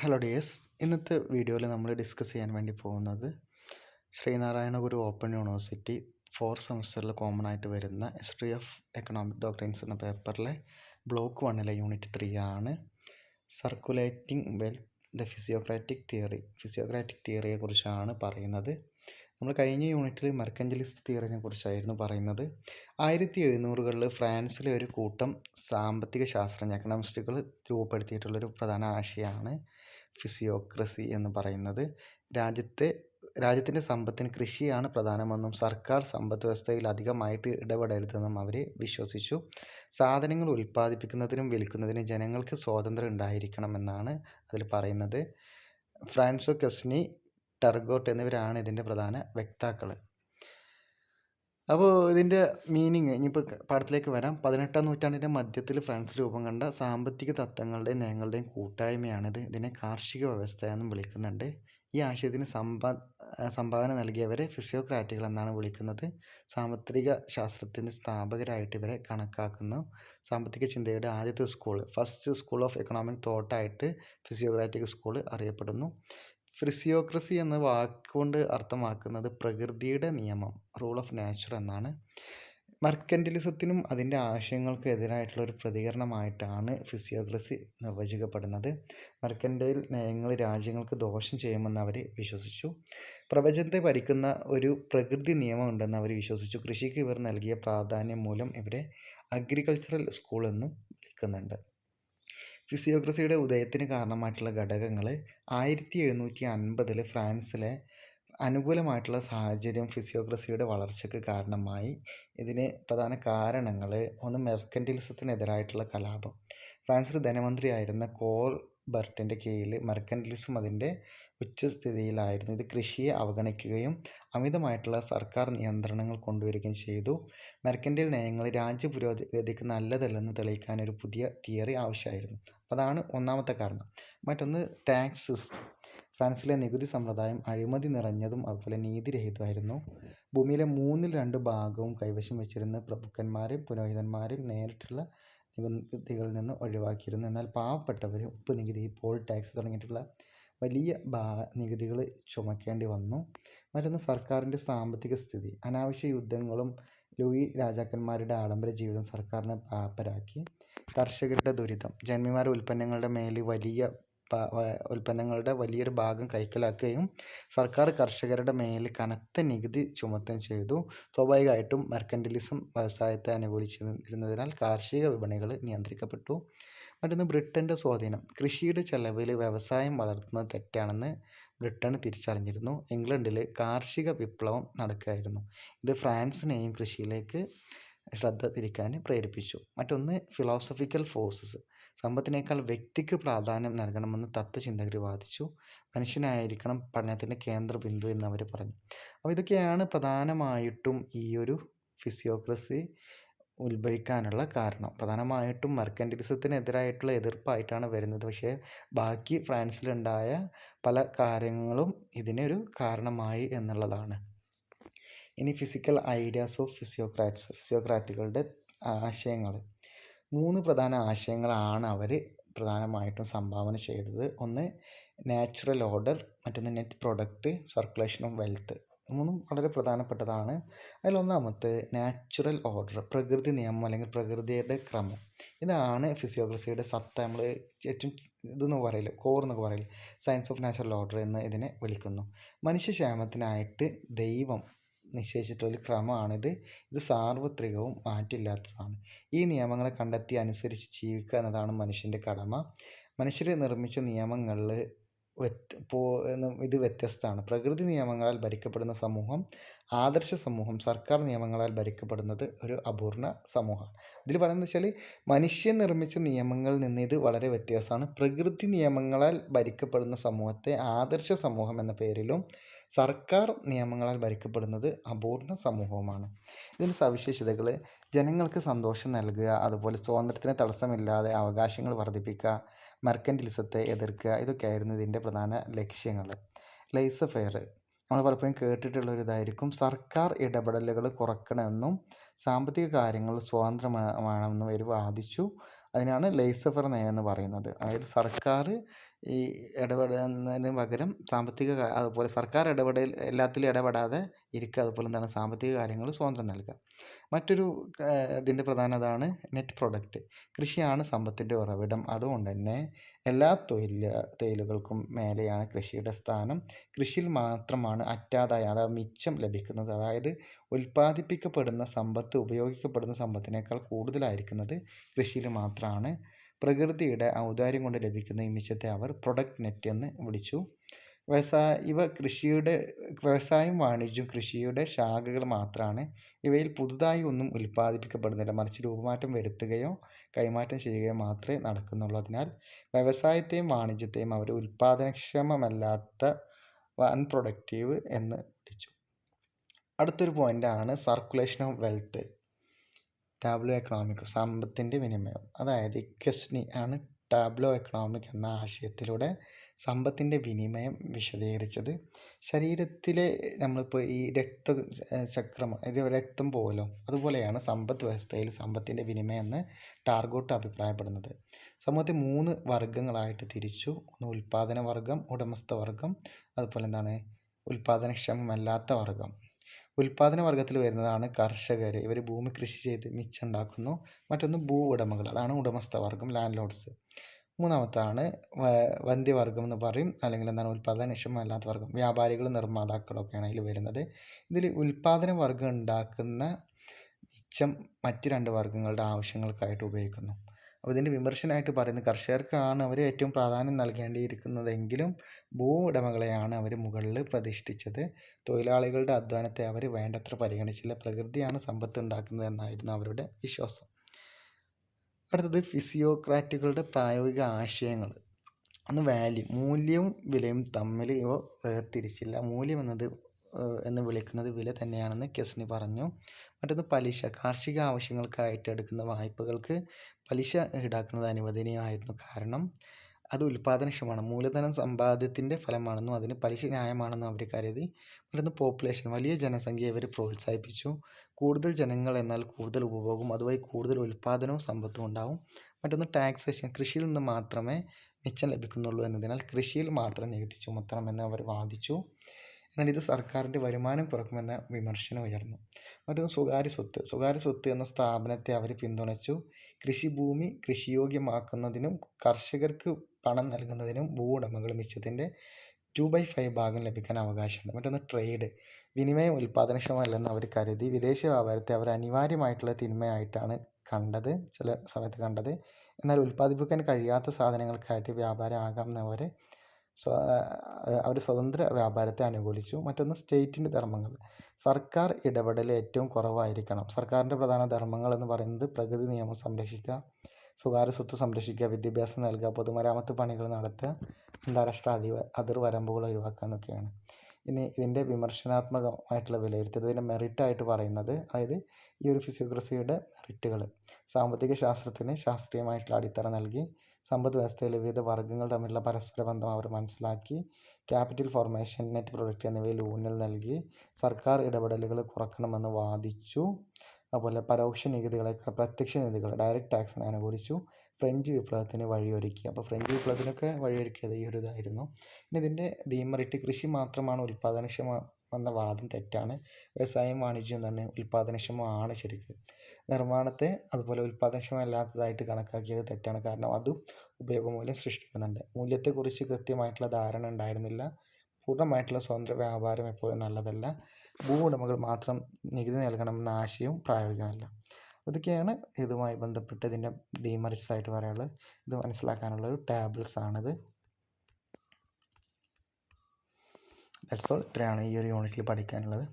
Hello dears ഇന്നത്തെ വീഡിയോയിൽ നമ്മൾ ഡിസ്കസ് ചെയ്യാൻ വേണ്ടി പോകുന്നത് Sreenarayana Guru open university four സെമസ്റ്ററിൽ കോമൺ ആയിട്ട് വരുന്ന ഹിസ്റ്ററി ഓഫ് എക്കണോമിക് ഡോക്ടറിൻസ് എന്ന പേപ്പറിലെ ബ്ലോക്ക് വണ്ണിലെ യൂണിറ്റ് ത്രീ ആണ്. Circulating wealth the physiocratic theory physiocratic തിയറിയെക്കുറിച്ചാണ് പറയുന്നത്. നമ്മൾ കഴിഞ്ഞ യൂണിറ്റിൽ മെർക്കഞ്ചലിസ്റ്റ് തിയറിനെ കുറിച്ചായിരുന്നു പറയുന്നത്. ആയിരത്തി എഴുന്നൂറുകളിൽ ഫ്രാൻസിലെ ഒരു കൂട്ടം സാമ്പത്തിക ശാസ്ത്രജ്ഞ എക്കണോമിസ്റ്റുകൾ രൂപപ്പെടുത്തിയിട്ടുള്ളൊരു പ്രധാന ആശയമാണ് ഫിസിയോക്രസി എന്ന് പറയുന്നത്. രാജ്യത്തെ രാജ്യത്തിന്റെ സമ്പത്തിന് കൃഷിയാണ് പ്രധാനമെന്നും സർക്കാർ സമ്പദ് വ്യവസ്ഥയിൽ അധികമായിട്ട് ഇടപെടരുതെന്നും അവർ വിശ്വസിച്ചു. സാധനങ്ങൾ ഉൽപ്പാദിപ്പിക്കുന്നതിനും വിൽക്കുന്നതിനും ജനങ്ങൾക്ക് സ്വാതന്ത്ര്യം ഉണ്ടായിരിക്കണമെന്നാണ് അതിൽ പറയുന്നത്. ഫ്രാൻസോ കെസ്നി ടർഗോട്ട് എന്നിവരാണ് ഇതിന്റെ പ്രധാന വക്താക്കൾ അപ്പോൾ ഇതിന്റെ മീനിങ് ഇനിയിപ്പോൾ പാഠത്തിലേക്ക് വരാം. പതിനെട്ടാം നൂറ്റാണ്ടിന്റെ മധ്യത്തിൽ ഫ്രാൻസ് രൂപം കണ്ട സാമ്പത്തിക തത്വങ്ങളുടെയും നയങ്ങളുടെയും കൂട്ടായ്മയാണിത്. ഇതിനെ കാർഷിക വ്യവസ്ഥ എന്നും വിളിക്കുന്നുണ്ട്. ഈ ആശയത്തിന് സമ്പാ സംഭാവന നൽകിയവരെ ഫിസിയോക്രാറ്റുകൾ എന്നാണ് വിളിക്കുന്നത്. സാമ്പത്തിക ശാസ്ത്രത്തിന്റെ സ്ഥാപകരായിട്ട് ഇവരെ കണക്കാക്കുന്നു. സാമ്പത്തിക ചിന്തയുടെ ആദ്യത്തെ school first school of economic തോട്ടായിട്ട് physiocratic school അറിയപ്പെടുന്നു. ഫിസിയോക്രസി എന്ന വാക്കുകൊണ്ട് അർത്ഥമാക്കുന്നത് പ്രകൃതിയുടെ നിയമം റൂൾ ഓഫ് നാച്ചർ എന്നാണ്. മർക്കന്റലിസത്തിനും അതിന്റെ ആശയങ്ങൾക്കും എതിരായിട്ടുള്ള ഒരു പ്രതികരണമായിട്ടാണ് ഫിസിയോക്രസി നിർവചിക്കപ്പെടുന്നത്. മർക്കന്റൈൽ നയങ്ങൾ രാജ്യങ്ങൾക്ക് ദോഷം ചെയ്യുമെന്ന് അവർ വിശ്വസിച്ചു. പ്രപഞ്ചത്തെ ഭരിക്കുന്ന ഒരു പ്രകൃതി നിയമമുണ്ടെന്ന് അവർ വിശ്വസിച്ചു. കൃഷിക്ക് ഇവർ നൽകിയ പ്രാധാന്യം മൂലം ഇവരെ അഗ്രികൾച്ചറൽ സ്കൂൾ എന്നും വിളിക്കുന്നുണ്ട്. ഫിസിയോക്രസിയുടെ ഉദയത്തിന് കാരണമായിട്ടുള്ള ഘടകങ്ങൾ ആയിരത്തി എഴുന്നൂറ്റി അൻപതിൽ ഫ്രാൻസിലെ അനുകൂലമായിട്ടുള്ള സാഹചര്യം ഫിസിയോക്രസിയുടെ വളർച്ചയ്ക്ക് കാരണമായി. ഇതിന് പ്രധാന കാരണങ്ങൾ ഒന്ന് മെർക്കന്റിലിസത്തിനെതിരായിട്ടുള്ള കലാപം. ഫ്രാൻസിൽ ധനമന്ത്രിയായിരുന്ന കോൾ ബർട്ടിന്റെ കീഴിൽ മെർക്കന്റിലിസം അതിന്റെ ഉച്ചസ്ഥിതിയിലായിരുന്നു. ഇത് കൃഷിയെ അവഗണിക്കുകയും അമിതമായിട്ടുള്ള സർക്കാർ നിയന്ത്രണങ്ങൾ കൊണ്ടുവരികയും ചെയ്തു. മെർക്കന്റൈൽ നയങ്ങൾ രാജ്യ പുരോഗതിക്ക് നല്ലതല്ലെന്ന് തെളിയിക്കാൻ ഒരു പുതിയ തിയറി ആവശ്യമായിരുന്നു. അതാണ് ഒന്നാമത്തെ കാരണം. മറ്റൊന്ന് ടാക്സ് സിസ്റ്റം. ഫ്രാൻസിലെ നികുതി സമ്പ്രദായം അഴിമതി നിറഞ്ഞതും അതുപോലെ നീതിരഹിതമായിരുന്നു ഭൂമിയിലെ മൂന്നിൽ രണ്ട് ഭാഗവും കൈവശം വെച്ചിരുന്ന പ്രഭുക്കന്മാരും പുരോഹിതന്മാരും നേരിട്ടുള്ള നികുതികളിൽ നിന്ന് ഒഴിവാക്കിയിരുന്നു. എന്നാൽ പാവപ്പെട്ടവർ ഉപ്പ് നികുതി പോൾ ടാക്സ് തുടങ്ങിയിട്ടുള്ള വലിയ ഭാ നികുതികൾ ചുമക്കേണ്ടി വന്നു. മറ്റൊന്ന് സർക്കാരിന്റെ സാമ്പത്തിക സ്ഥിതി. അനാവശ്യ യുദ്ധങ്ങളും ലൂയി രാജാക്കന്മാരുടെ ആഡംബര ജീവിതം സർക്കാരിനെ പാപ്പരാക്കി. കർഷകരുടെ ദുരിതം. ജന്മിമാരുടെ ഉൽപ്പന്നങ്ങളുടെ മേൽ വലിയ ഉൽപ്പന്നങ്ങളുടെ വലിയൊരു ഭാഗം കൈക്കലാക്കുകയും സർക്കാർ കർഷകരുടെ മേൽ കനത്ത നികുതി ചുമത്തുകയും ചെയ്തു. സ്വാഭാവികമായിട്ടും മെർക്കന്റലിസം വ്യവസായത്തെ അനുകൂലിച്ചിരുന്നതിനാൽ കാർഷിക വിപണികൾ നിയന്ത്രിക്കപ്പെട്ടു. മറ്റൊന്ന് ബ്രിട്ടന്റെ സ്വാധീനം. കൃഷിയുടെ ചെലവിൽ വ്യവസായം വളർത്തുന്നത് തെറ്റാണെന്ന് ബ്രിട്ടൻ തിരിച്ചറിഞ്ഞിരുന്നു. ഇംഗ്ലണ്ടിൽ കാർഷിക വിപ്ലവം നടക്കുകയായിരുന്നു. ഇത് ഫ്രാൻസിനെയും കൃഷിയിലേക്ക് ശ്രദ്ധ തിരിക്കാൻ പ്രേരിപ്പിച്ചു. മറ്റൊന്ന് ഫിലോസഫിക്കൽ ഫോഴ്സസ് സമ്പത്തിനേക്കാൾ വ്യക്തിക്ക് പ്രാധാന്യം നൽകണമെന്ന് തത്വചിന്തകർ വാദിച്ചു. മനുഷ്യനായിരിക്കണം പഠനത്തിന്റെ കേന്ദ്ര ബിന്ദു എന്നവർ പറഞ്ഞു. അപ്പോൾ ഇതൊക്കെയാണ് പ്രധാനമായിട്ടും ഈ ഒരു ഫിസിയോക്രസി ഉത്ഭവിക്കാനുള്ള കാരണം. പ്രധാനമായിട്ടും മെർക്കന്റിലിസത്തിനെതിരായിട്ടുള്ള എതിർപ്പായിട്ടാണ് വരുന്നത്. പക്ഷേ ബാക്കി ഫ്രാൻസിലുണ്ടായ പല കാര്യങ്ങളും ഇതിനൊരു കാരണമായി എന്നുള്ളതാണ്. ഇനി ഫിസിക്കൽ ഐഡിയാസ് ഓഫ് ഫിസിയോക്രാറ്റ്സ് ഫിസിയോക്രാറ്റുകളുടെ ആശയങ്ങൾ. മൂന്ന് പ്രധാന ആശയങ്ങളാണ് അവർ പ്രധാനമായിട്ടും സംഭാവന ചെയ്തത്. ഒന്ന് നാച്ചുറൽ ഓർഡർ മറ്റൊന്ന് net product circulation of wealth മൂന്നും വളരെ പ്രധാനപ്പെട്ടതാണ്. അതിലൊന്നാമത്തെ നാച്ചുറൽ ഓർഡർ പ്രകൃതി നിയമം അല്ലെങ്കിൽ പ്രകൃതിയുടെ ക്രമം. ഇതാണ് ഫിസിയോഗ്രസിയുടെ സത്ത നമ്മൾ ഏറ്റവും ഇതെന്ന് പറയില്ല കോർ എന്നൊക്കെ പറയില്ല സയൻസ് ഓഫ് നാച്ചുറൽ ഓർഡർ എന്ന് ഇതിനെ വിളിക്കുന്നു. മനുഷ്യക്ഷേമത്തിനായിട്ട് ദൈവം നിശ്ചയിച്ചിട്ടുള്ള ക്രമമാണിത്. ഇത് സാർവത്രികവും മാറ്റില്ലാത്തതാണ്. ഈ നിയമങ്ങളെ കണ്ടെത്തി അനുസരിച്ച് ജീവിക്കുക എന്നതാണ് മനുഷ്യന്റെ കടമ. മനുഷ്യർ നിർമ്മിച്ച നിയമങ്ങളിൽ പോ ഇത് വ്യത്യസ്തമാണ്. പ്രകൃതി നിയമങ്ങളാൽ ഭരിക്കപ്പെടുന്ന സമൂഹം ആദർശ സമൂഹം സർക്കാർ നിയമങ്ങളാൽ ഭരിക്കപ്പെടുന്നത് ഒരു അപൂർണ സമൂഹമാണ്. ഇതിൽ പറയുന്നത് വെച്ചാൽ മനുഷ്യൻ നിർമ്മിച്ച നിയമങ്ങളിൽ നിന്ന് ഇത് വളരെ വ്യത്യാസമാണ്. പ്രകൃതി നിയമങ്ങളാൽ ഭരിക്കപ്പെടുന്ന സമൂഹത്തെ ആദർശ സമൂഹം എന്ന പേരിലും സർക്കാർ നിയമങ്ങളാൽ ഭരിക്കപ്പെടുന്നത് അപൂർണ സമൂഹവുമാണ്. ഇതിന്റെ സവിശേഷതകൾ ജനങ്ങൾക്ക് സന്തോഷം നൽകുക അതുപോലെ സ്വാതന്ത്ര്യത്തിന് തടസ്സമില്ലാതെ അവകാശങ്ങൾ വർദ്ധിപ്പിക്കുക മെർക്കന്റിലിസത്തെ എതിർക്കുക ഇതൊക്കെയായിരുന്നു ഇതിന്റെ പ്രധാന ലക്ഷ്യങ്ങൾ ലൈസഫെയർ നമ്മൾ പലപ്പോഴും കേട്ടിട്ടുള്ള ഒരിതായിരിക്കും സർക്കാർ ഇടപെടലുകൾ കുറക്കണമെന്നും സാമ്പത്തിക കാര്യങ്ങൾ സ്വതന്ത്രമാണെന്നും ഇവർ വാദിച്ചു. അതിനാണ് ലൈസഫർ നയം എന്ന് പറയുന്നത്. അതായത് സർക്കാർ ഈ ഇടപെടുന്നതിന് പകരം സാമ്പത്തിക അതുപോലെ സർക്കാർ ഇടപെടൽ എല്ലാത്തിലും ഇടപെടാതെ ഇരിക്കുക. അതുപോലെ എന്താണ് സാമ്പത്തിക കാര്യങ്ങൾ സ്വാതന്ത്ര്യം നൽകുക. മറ്റൊരു ഇതിന്റെ പ്രധാനതാണ് നെറ്റ് പ്രൊഡക്റ്റ് കൃഷിയാണ് സമ്പത്തിന്റെ ഉറവിടം. അതുകൊണ്ട് തന്നെ എല്ലാ തൊഴിൽ തൊഴിലുകൾക്കും മേലെയാണ് കൃഷിയുടെ സ്ഥാനം. കൃഷിയിൽ മാത്രമാണ് അറ്റാതായ അതായത് മിച്ചം ലഭിക്കുന്നത്. അതായത് ഉൽപ്പാദിപ്പിക്കപ്പെടുന്ന സമ്പത്ത് ഉപയോഗിക്കപ്പെടുന്ന സമ്പത്തിനേക്കാൾ കൂടുതലായിരിക്കുന്നത് കൃഷിയിൽ മാത്രമാണ് പ്രകൃതിയുടെ ഔദാര്യം കൊണ്ട് ലഭിക്കുന്ന ഈ മിച്ചത്തെ അവർ പ്രൊഡക്റ്റ് നെറ്റ് എന്ന് വിളിച്ചു. വ്യവസായ ഇവ കൃഷിയുടെ വ്യവസായവും വാണിജ്യം കൃഷിയുടെ ശാഖകൾ മാത്രമാണ് ഇവയിൽ പുതുതായി ഒന്നും ഉൽപ്പാദിപ്പിക്കപ്പെടുന്നില്ല. മറിച്ച് രൂപമാറ്റം വരുത്തുകയോ കൈമാറ്റം ചെയ്യുകയോ മാത്രമേ നടക്കുന്നുള്ളൂ. അതിനാൽ വ്യവസായത്തെയും വാണിജ്യത്തെയും അവർ ഉൽപ്പാദനക്ഷമമല്ലാത്ത അൺപ്രൊഡക്റ്റീവ് എന്ന് വിളിച്ചു. അടുത്തൊരു പോയിന്റാണ് circulation of wealth. Tableau economic സമ്പത്തിന്റെ വിനിമയം. അതായത് ഇക്വസ്നി ആണ് ടാബ്ലോ എക്കണോമിക് എന്ന ആശയത്തിലൂടെ സമ്പത്തിന്റെ വിനിമയം വിശദീകരിച്ചത്. ശരീരത്തിലെ നമ്മളിപ്പോൾ ഈ രക്ത ചക്രം രക്തം പോലും അതുപോലെയാണ് സമ്പത്ത് വ്യവസ്ഥയിൽ സമ്പത്തിന്റെ വിനിമയം എന്ന് ടാർഗോട്ട് അഭിപ്രായപ്പെടുന്നത്. സമൂഹത്തെ മൂന്ന് വർഗങ്ങളായിട്ട് തിരിച്ചു. ഒന്ന് ഉൽപ്പാദന വർഗം ഉടമസ്ഥ വർഗം അതുപോലെ എന്താണ്? ഉൽപ്പാദനക്ഷമമല്ലാത്ത വർഗം ഉൽപ്പാദന വർഗത്തിൽ വരുന്നതാണ് കർഷകർ ഇവർ ഭൂമി കൃഷി ചെയ്ത് മിച്ചുണ്ടാക്കുന്നു മറ്റൊന്ന് ഭൂ ഉടമകൾ അതാണ് ഉടമസ്ഥ വർഗം ലാൻഡ് ലോഡ്സ് മൂന്നാമത്താണ് വന്ധ്യവർഗം എന്ന് പറയും. അല്ലെങ്കിൽ എന്താണ് ഉൽപ്പാദനക്ഷമമല്ലാത്ത വർഗം വ്യാപാരികളും നിർമ്മാതാക്കളൊക്കെയാണ് അതിൽ വരുന്നത്. ഇതിൽ ഉൽപ്പാദന വർഗം ഉണ്ടാക്കുന്ന മിച്ചം മറ്റ് രണ്ട് വർഗങ്ങളുടെ ആവശ്യങ്ങൾക്കായിട്ട് ഉപയോഗിക്കുന്നു. അപ്പോൾ ഇതിന്റെ വിമർശനമായിട്ട് പറയുന്നത് കർഷകർക്കാണ് അവർ ഏറ്റവും പ്രാധാന്യം നൽകേണ്ടിയിരിക്കുന്നതെങ്കിലും ഭൂ ഉടമകളെയാണ് അവർ മുകളിൽ പ്രതിഷ്ഠിച്ചത്. തൊഴിലാളികളുടെ അധ്വാനത്തെ അവർ വേണ്ടത്ര പരിഗണിച്ചില്ല. പ്രകൃതിയാണ് സമ്പത്ത് ഉണ്ടാക്കുന്നത് എന്നായിരുന്നു അവരുടെ വിശ്വാസം. അടുത്തത് ഫിസിയോക്രാറ്റുകളുടെ പ്രായോഗിക ആശയങ്ങൾ. ഒന്ന് വാല്യൂ. മൂല്യവും വിലയും തമ്മിൽ ഇവ വേർതിരിച്ചില്ല മൂല്യം എന്നത് എന്ന് വിളിക്കുന്നത് വില തന്നെയാണെന്ന് കെസ്നി പറഞ്ഞു. മറ്റൊന്ന് പലിശ. കാർഷിക ആവശ്യങ്ങൾക്കായിട്ട് എടുക്കുന്ന വായ്പകൾക്ക് പലിശ ഈടാക്കുന്നത് അനുവദനീയമായിരുന്നു കാരണം അത് ഉൽപാദനക്ഷമമാണ്. മൂലധനം സമ്പാദ്യത്തിന്റെ ഫലമാണെന്നും അതിന് പലിശ ന്യായമാണെന്നും അവർ കരുതി. മറ്റൊന്ന് പോപ്പുലേഷൻ വലിയ ജനസംഖ്യ ഇവർ പ്രോത്സാഹിപ്പിച്ചു. കൂടുതൽ ജനങ്ങൾ എന്നാൽ കൂടുതൽ ഉപഭോഗം അതുവഴി കൂടുതൽ ഉൽപ്പാദനവും സമ്പത്തും ഉണ്ടാവും. മറ്റൊന്ന് ടാക്സേഷൻ. കൃഷിയിൽ നിന്ന് മാത്രമേ മിച്ചം ലഭിക്കുന്നുള്ളൂ എന്നതിനാൽ കൃഷിയിൽ മാത്രം നികുതി ചുമത്തണമെന്ന് അവർ വാദിച്ചു. എന്നാൽ ഇത് സർക്കാരിന്റെ വരുമാനം കുറക്കുമെന്ന വിമർശനം ഉയർന്നു. മറ്റൊന്ന് സ്വകാര്യ സ്വത്ത്. സ്വകാര്യ സ്വത്ത് എന്ന സ്ഥാപനത്തെ അവർ പിന്തുണച്ചു. കൃഷിഭൂമി കൃഷിയോഗ്യമാക്കുന്നതിനും കർഷകർക്ക് പണം നൽകുന്നതിനും ഭൂ ഉടമകൾ മിച്ചത്തിന്റെ ടു ബൈ ഫൈവ് ഭാഗം ലഭിക്കാൻ അവകാശമുണ്ട്. മറ്റൊന്ന് ട്രേഡ്. വിനിമയം ഉൽപ്പാദനക്ഷമമല്ലെന്ന് അവർ കരുതി. വിദേശ വ്യാപാരത്തെ അവർ അനിവാര്യമായിട്ടുള്ള തിന്മയായിട്ടാണ് കണ്ടത് ചില സമയത്ത് കണ്ടത്. എന്നാൽ ഉൽപ്പാദിപ്പിക്കാൻ കഴിയാത്ത സാധനങ്ങൾക്കായിട്ട് വ്യാപാരം ആകാമെന്ന് അവർ സ്വതന്ത്ര വ്യാപാരത്തെ അനുകൂലിച്ചു. മറ്റൊന്ന് സ്റ്റേറ്റിന്റെ ധർമ്മങ്ങൾ. സർക്കാർ ഇടപെടൽ ഏറ്റവും കുറവായിരിക്കണം. സർക്കാരിന്റെ പ്രധാന ധർമ്മങ്ങൾ എന്ന് പറയുന്നത് പ്രകൃതി നിയമം സംരക്ഷിക്കുക സ്വകാര്യ സ്വത്ത് സംരക്ഷിക്കുക വിദ്യാഭ്യാസം നൽകുക പൊതുമരാമത്ത് പണികൾ നടത്തുക അന്താരാഷ്ട്ര അതി അതിർ വരമ്പുകൾ ഒഴിവാക്കുക എന്നൊക്കെയാണ്. ഇനി ഇതിന്റെ വിമർശനാത്മകമായിട്ടുള്ള വിലയിരുത്തൽ. ഇതിന്റെ മെറിറ്റായിട്ട് പറയുന്നത് അതായത് ഈ ഒരു ഫിസിയോഗ്രഫിയുടെ മെറിറ്റുകൾ സാമ്പത്തിക ശാസ്ത്രത്തിന് ശാസ്ത്രീയമായിട്ടുള്ള അടിത്തറ നൽകി സമ്പദ് വ്യവസ്ഥയിലെ വിവിധ വർഗങ്ങൾ തമ്മിലുള്ള പരസ്പര ബന്ധം അവർ മനസ്സിലാക്കി. ക്യാപിറ്റൽ ഫോർമേഷൻ നെറ്റ് പ്രൊഡക്റ്റ് എന്നിവയിൽ ഊന്നൽ നൽകി. സർക്കാർ ഇടപെടലുകൾ കുറക്കണമെന്ന് വാദിച്ചു. അതുപോലെ പരോക്ഷ നികുതികളെ പ്രത്യക്ഷ നികുതികൾ ഡയറക്റ്റ് ടാക്സിനെ അനുകൂലിച്ചു. ഫ്രഞ്ച് വിപ്ലവത്തിന് വഴിയൊരുക്കി. അപ്പോൾ ഫ്രഞ്ച് വിപ്ലവത്തിനൊക്കെ വഴിയൊരുക്കിയത് ഈ ഒരു ഇതായിരുന്നു. പിന്നെ ഇതിന്റെ ഡീമറിറ്റ് കൃഷി മാത്രമാണ് ഉൽപ്പാദനക്ഷമ എന്ന വാദം തെറ്റാണ്. വ്യവസായം വാണിജ്യം തന്നെ ഉൽപ്പാദനക്ഷമമാണ് ശരിക്കും. നിർമ്മാണത്തെ അതുപോലെ ഉൽപ്പാദനക്ഷമമല്ലാത്തതായിട്ട് കണക്കാക്കിയത് തെറ്റാണ്. കാരണം അതും ഉപയോഗമൂല്യം സൃഷ്ടിക്കുന്നുണ്ട്. മൂല്യത്തെക്കുറിച്ച് കൃത്യമായിട്ടുള്ള ധാരണ ഉണ്ടായിരുന്നില്ല. പൂർണമായിട്ടുള്ള സ്വതന്ത്ര വ്യാപാരം എപ്പോഴും നല്ലതല്ല. ഭൂ ഉടമകൾ മാത്രം നികുതി നൽകണമെന്ന ആശയവും പ്രായോഗികമല്ല. ഇതൊക്കെയാണ് ഇതുമായി ബന്ധപ്പെട്ട് ഇതിന്റെ ഡീമെറിറ്റ്സ് ആയിട്ട് പറയാനുള്ളത്. ഇത് മനസ്സിലാക്കാനുള്ള ഒരു ടാബിൾസ് ആണിത്. ദാറ്റ്സ് ഓൾ ഇത്രയാണ് ഈ ഒരു യൂണിറ്റിൽ പഠിക്കാനുള്ളത്.